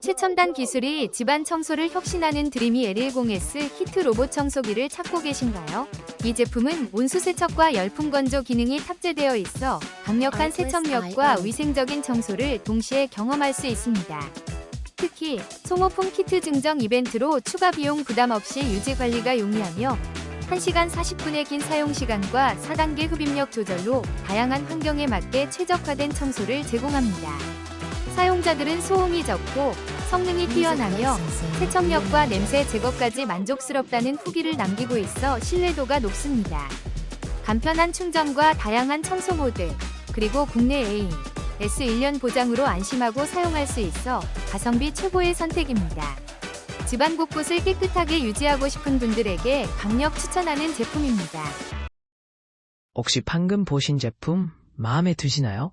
최첨단 기술이 집안 청소를 혁신하는 드리미 L10S 히트 로봇 청소기를 찾고 계신가요? 이 제품은 온수 세척과 열풍 건조 기능이 탑재되어 있어 강력한 세척력과 위생적인 청소를 동시에 경험할 수 있습니다. 특히 소모품 키트 증정 이벤트로 추가 비용 부담 없이 유지 관리가 용이하며 1시간 40분의 긴 사용 시간과 4단계 흡입력 조절로 다양한 환경에 맞게 최적화된 청소를 제공합니다. 사용자들은 소음이 적고 성능이 뛰어나며 세척력과 냄새 제거까지 만족스럽다는 후기를 남기고 있어 신뢰도가 높습니다. 간편한 충전과 다양한 청소 모드, 그리고 국내 A, S 1년 보장으로 안심하고 사용할 수 있어 가성비 최고의 선택입니다. 집안 곳곳을 깨끗하게 유지하고 싶은 분들에게 강력 추천하는 제품입니다. 혹시 방금 보신 제품 마음에 드시나요?